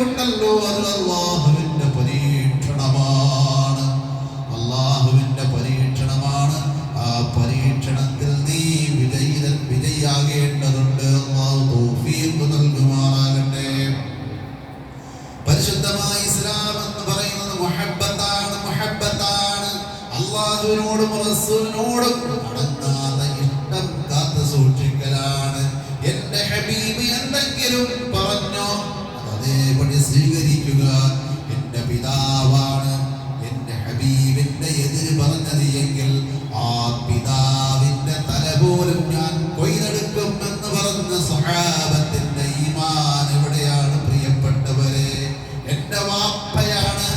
കഴിവുണ്ടല്ലോ അത് അള്ളാഹുവിന്റെ പരീക്ഷണമാണ്. അള്ളാഹുവിന്റെ പരീക്ഷണമാണ്. ആ പരീക്ഷണത്തിൽ നീ വിജയി വിജയിയാകേണ്ടതുണ്ട്. അള്ളാഹു തൗഫീഖ് നൽകുമാറാകട്ടെ. പരിശുദ്ധമായ ഇസ്ലാം എന്ന് പറയുന്നത് മുഹബ്ബത്താണ് മുഹബ്ബത്താണ്. അള്ളാഹുവിനോടും റസൂലിനോടും അടങ്ങാതെ ഇഷ്ടം കാത്തു സൂക്ഷിക്കലാണ്. എന്റെ ഹബീബ് എന്തെങ്കിലും പോലും ഞാൻ കൊയ്തെടുക്കും എന്ന് പറഞ്ഞ സഹാബത്തിന്റെ ഈമാൻ എവിടെയാണ് പ്രിയപ്പെട്ടവരെ? എന്റെ വാപ്പയാണ്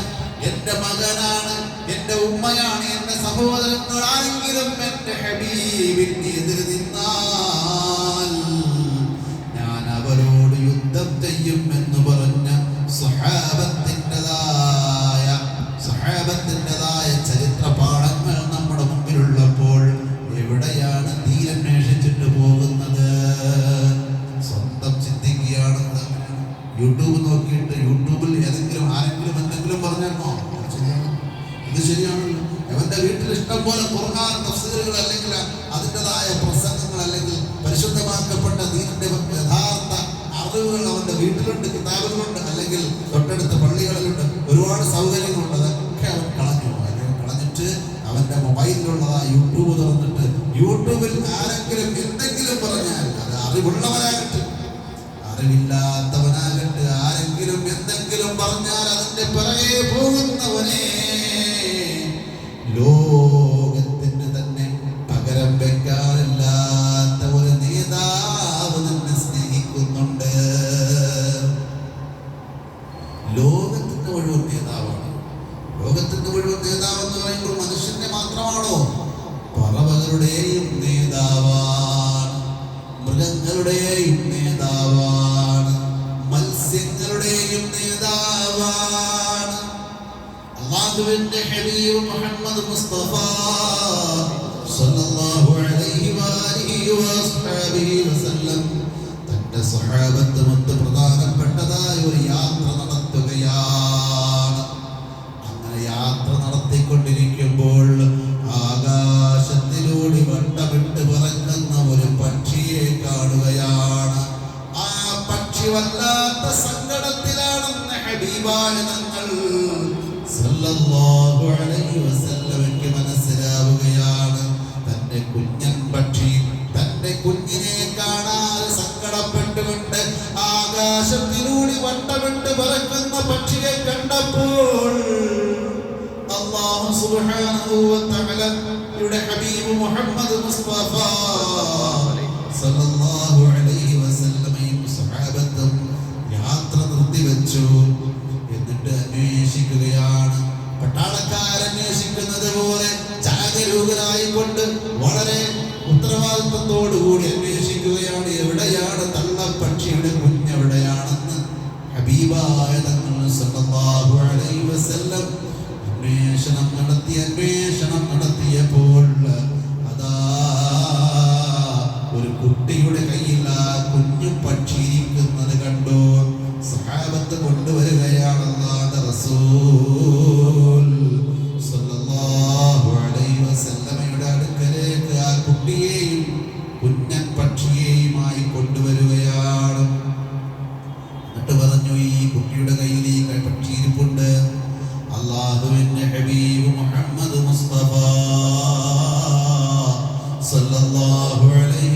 എന്റെ മകനാണ് എന്റെ ഉമ്മയാണ് എന്റെ സഹോദരങ്ങളാണെങ്കിലും എന്റെ ഹബീബിന്റെ എതിര് നിന്നാൽ പോലെ ഖുർആൻ തഫ്സീറുകൾ അല്ലെങ്കിൽ അതിന്റെതായ പ്രസംഗങ്ങൾ അല്ലെങ്കിൽ പരിശുദ്ധമാക്കപ്പെട്ട ദീനിന്റെ യഥാർത്ഥ അറിവുകൾ അവന്റെ വീട്ടിലുണ്ട് കിതാബുകളുണ്ട് അല്ലെങ്കിൽ തൊട്ടടുത്ത പള്ളികളിലുണ്ട്. ഒരുപാട് സൗകര്യങ്ങളുണ്ട്. അതൊക്കെ അവൻ കളഞ്ഞു. അല്ലെങ്കിൽ കളഞ്ഞിട്ട് അവന്റെ മൊബൈലിലുള്ളതാ യൂട്യൂബ് തുറന്നിട്ട് യൂട്യൂബിൽ ആരെങ്കിലും എന്തെങ്കിലും പറഞ്ഞാൽ അത് അറിവുള്ളവനാകട്ടെ അറിവില്ലാത്തവനാകട്ടെ. ആരെങ്കിലും എന്തെങ്കിലും പറഞ്ഞാൽ ലോകത്തിന്റെ മുഴുവൻ നേതാവ് എന്ന് പറയുമ്പോൾ മനുഷ്യന്റെ മാത്രമാണോ? പറവകളുടെയും നേതാവാണ്. മൃഗങ്ങളുടെയും നേതാവാണ്. മത്സ്യങ്ങളുടെയും നേതാവാണ്. അള്ളാഹുവിന്റെ ഹബീബ് മുഹമ്മദ് മുസ്തഫ സല്ലല്ലാഹു അലൈഹി വസല്ലം തന്റെ സ്വഹാബത്ത് വല്ലാത്ത സങ്കടത്തിലാണെന്ന് ഹബീബായ സല്ലല്ലാഹു അലൈഹി വസല്ലമയ്ക്ക് മനസ്സിലാവുകയാണ്. തന്റെ കുഞ്ഞൻ പക്ഷി തന്റെ കുഞ്ഞിനെ കാണാതെ സങ്കടപ്പെട്ടുകൊണ്ട് ആകാശത്തിലൂടെ വട്ടമിട്ട് പറക്കുന്ന പക്ഷിയെ കണ്ടപ്പോൾ അല്ലാഹു സുബ്ഹാനഹു വ തആല ഹബീബ് മുഹമ്മദ് മുസ്തഫ പട്ടാളക്കാരന്വേഷിക്കുന്നത് പോലെ ജാഗരൂകരായിക്കൊണ്ട് വളരെ ഉത്തരവാദിത്വത്തോടുകൂടി അന്വേഷിക്കുകയാണ്. എവിടെയാണ് തള്ളപ്പക്ഷിയുടെ കുഞ്ഞെവിടെയാണെന്ന് ഹബീബായ തങ്ങൾ സല്ലല്ലാഹു അലൈഹി വസല്ലം അന്വേഷണം നടത്തി അന്വേഷണം നടത്തിയപ്പോൾ അതാ ഒരു കുട്ടിയുടെ കയ്യിൽ ആ കുഞ്ഞു പക്ഷി ഇരിക്കുന്നത് കണ്ടു? സഹാബത്ത് കൊണ്ടുവരികയാണ്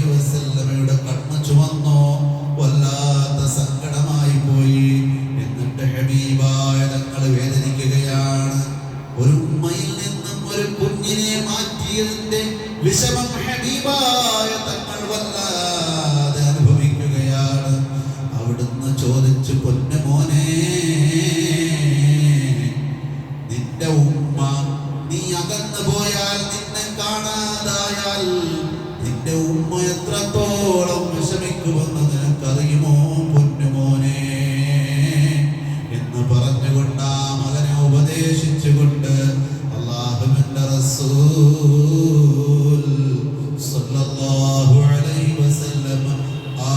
വസല്ലമയുടെ കണ്ണ് ചുവന്നോ വല്ലാത്ത സങ്കടമായി പോയി. എന്നിട്ട് ഹബീബായ തങ്ങൾ വേദനിക്കുകയാണ്. ഒരു ഉമ്മയിൽ നിന്നും ഒരു കുഞ്ഞിനെ മാറ്റിയതിന്റെ വിഷമം ഹബീബായ അകന്നു പോയാൽ നിന്നെ കാണാതായാൽ നിന്റെ ഉമ്മ എത്രത്തോളം വിഷമിക്കുമെന്ന് നിനക്കറിയുമോ പൊന്നുമോനെ എന്ന് പറഞ്ഞുകൊണ്ട് ആ മകനെ ഉപദേശിച്ചുകൊണ്ട് അള്ളാഹുവിന്റെ റസൂൽ സല്ലല്ലാഹു അലൈഹി വസല്ലം ആ